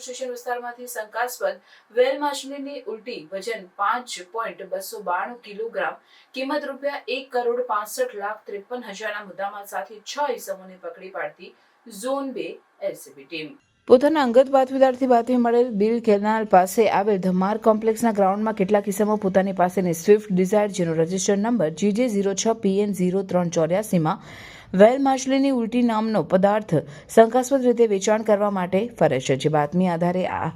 Station વિસ્તારમાંથી શંકાસ્પદ વેલ માછલીની ઉલટી વજન પાંચ પોઈન્ટ બસો બાણું કિલોગ્રામ, કિંમત રૂપિયા એક કરોડ પાસઠ લાખ ત્રેપન હજારના મુદ્દામાં સાથે છ ઇસમોને પકડી પાડતી ઝોન બે એલસીબી ટીમ. પોતાના અંગત બાતમીદારથી બાતમી મળેલ બિલ કેનાલ પાસે આવેલ ધમાર કોમ્પ્લેક્સના ગ્રાઉન્ડમાં કેટલાક કિસ્સામાં પોતાની પાસેની સ્વિફ્ટ ડિઝાયર જેનો રજિસ્ટર્ડ નંબર જીજે ઝીરો છ પીએન ઝીરો ત્રણ ચોર્યાસીમાં વેલ માછલીની ઉલટી નામનો પદાર્થ શંકાસ્પદ રીતે વેચાણ કરવા માટે ફરે છે. જે બાતમી આધારે આ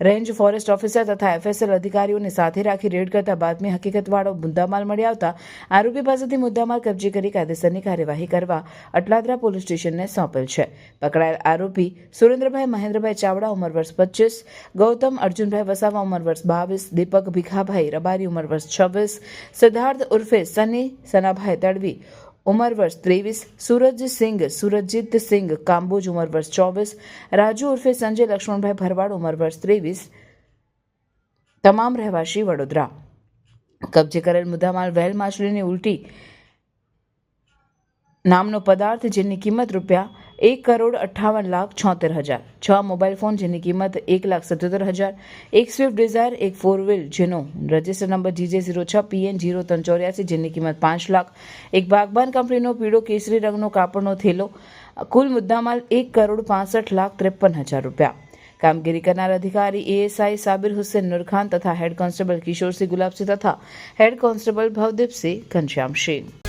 રેન્જ ફોરેસ્ટ ઓફિસર તથા એફએસએલ અધિકારીઓને સાથે રાખી રેડ કરતા બાતમી હકીકતવાળો મુદ્દામાલ મળી આવતા આરોપી પાસેથી મુદ્દામાલ કબજે કરી કાયદેસરની કાર્યવાહી કરવા અટલાદરા પોલીસ સ્ટેશનને સોંપેલ છે. પકડાયેલ આરોપી સુરેન્દ્રભાઈ મહેન્દ્રભાઈ ચાવડા, ઉંમર વર્ષ પચીસ ગૌતમ અર્જુનભાઈ વસાવા, ઉંમર વર્ષ બાવીસ, દીપક ભીખાભાઈ રબારી, ઉંમર વર્ષ છવ્વીસ, સિદ્ધાર્થ ઉર્ફે સની સનાભાઈ તડવી ઉંમર વર્ષ ત્રેવીસ સુરજસિંઘ સુરજીત સિંઘ કાંબોજ ઉંમર વર્ષ ચોવીસ રાજુ ઉર્ફે સંજય લક્ષ્મણભાઈ ભરવાડ ઉંમર વર્ષ ત્રેવીસ તમામ રહેવાસી વડોદરા કબજે કરેલ મુદ્દામાલ વહેલ માછલીની ઉલટી નામનો પદાર્થ જેની કિંમત રૂપિયા એક કરોડ અઠ્ઠાવન લાખ છોતેર હજાર છ મોબાઈલ ફોન જેની કિંમત એક લાખ સત્યોતેર હજાર એક સ્વિફ્ટ ડિઝાયર એક ફોર વ્હીલ જેનો રજિસ્ટર નંબર જીજે ઝીરો છ પીએન ઝીરો ત્રણ ચોર્યાસી જેની કિંમત પાંચ લાખ એક બાગબાન કંપનીનો પીળો કેસરી રંગનો કાપડનો થેલો। કુલ મુદ્દામાલ એક કરોડ પાસઠ લાખ ત્રેપન હજાર રૂપિયા। કામગીરી કરનાર અધિકારી એએસઆઈ સાબિર હુસેન નુરખાન તથા હેડ કોન્સ્ટેબલ કિશોરસિંહ ગુલાબસિંહ તથા head constable Bhavdipsinh Ghanshyamsinh